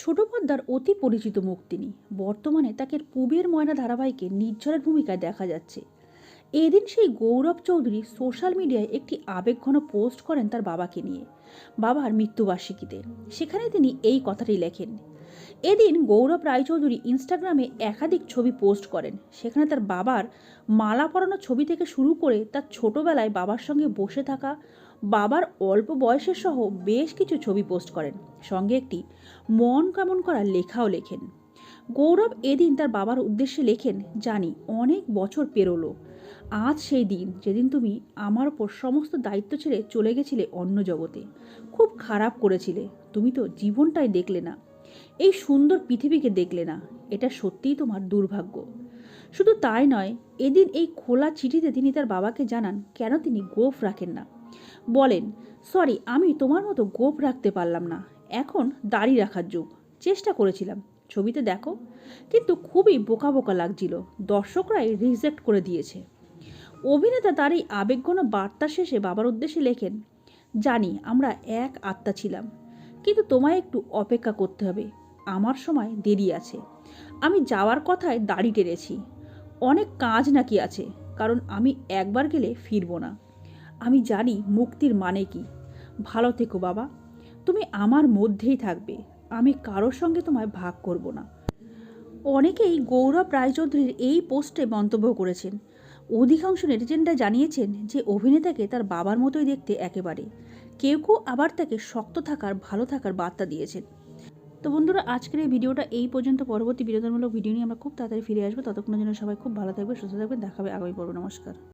ছোট পর্দার অতি পরিচিত মুখ তিনি। বর্তমানে তাকে পুবের ময়না ধারাবাহিকে নির্ঝরের ভূমিকায় দেখা যাচ্ছে। এদিন সেই গৌরব চৌধুরী সোশ্যাল মিডিয়ায় একটি আবেগঘন পোস্ট করেন তার বাবাকে নিয়ে, বাবার মৃত্যুবার্ষিকীতে। সেখানে তিনি এই কথাটি লেখেন, এদিন গৌরব রায়চৌধুরী ইনস্টাগ্রামে একাধিক ছবি পোস্ট করেন। সেখানে তার বাবার মালা পরানো ছবি থেকে শুরু করে তার ছোটবেলায় বাবার সঙ্গে বসে থাকা, বাবার অল্প বয়সের সহ বেশ কিছু ছবি পোস্ট করেন। সঙ্গে একটি মন কেমন করা লেখাও লেখেন। গৌরব এদিন তার বাবার উদ্দেশ্যে লেখেন, জানি, অনেক বছর পেরোলো। আজ সেই দিন যেদিন তুমি আমার ওপর সমস্ত দায়িত্ব ছেড়ে চলে গেছিলে অন্য জগতে। খুব খারাপ করেছিলে, তুমি তো জীবনটাই দেখলে না। এই সুন্দর পৃথিবীকে দেখলে না, এটা সত্যিই তোমার দুর্ভাগ্য। শুধু তাই নয়, এদিন এই খোলা চিঠিতে তিনি তার বাবাকে জানান, কেন তিনি গোফ রাখেন না? বলেন, সরি, আমি তোমার মতো গোপ রাখতে পারলাম না। এখন দাড়ি রাখার যুগ। চেষ্টা করেছিলাম। ছবিতে দেখো, কিন্তু খুবই বোকা বোকা লাগছিল। দর্শকরাই রিজেক্ট করে দিয়েছে। অভিনেতা তার এই আবেগঘন বার্তা শেষে বাবার উদ্দেশ্যে লেখেন, জানি আমরা এক আত্মা ছিলাম, কিন্তু তোমায় একটু অপেক্ষা করতে হবে। আমার সময় দেরি আছে। আমি যাওয়ার কথায় দাড়ি টেনেছি। অনেক কাজ নাকি আছে, কারণ আমি একবার গেলে ফিরবো না। আমি জানি মুক্তির মানে কি। ভালো থেকো বাবা। তুমি আমার মধ্যেই থাকবে। আমি কারোর সঙ্গে তোমায় ভাগ করব না। অনেকেই গৌরব রায়চৌধুরীর এই পোস্টে মন্তব্য করেছেন। অধিকাংশ নেটিজেনরা জানিয়েছেন যে অভিনেতাকে তার বাবার মতোই দেখতে একেবারে। কেউ কেউ আবার তাকে শক্ত থাকার, ভালো থাকার বার্তা দিয়েছেন। তো বন্ধুরা, আজকের এই ভিডিওটা এই পর্যন্ত। পরবর্তী বিনোদনমূলক ভিডিও নিয়ে আমরা খুব তাড়াতাড়ি ফিরে আসব। ততক্ষণের জন্য সবাই খুব ভালো থাকবে সুস্থ থাকবে দেখাবে আগামী পর্ব। নমস্কার।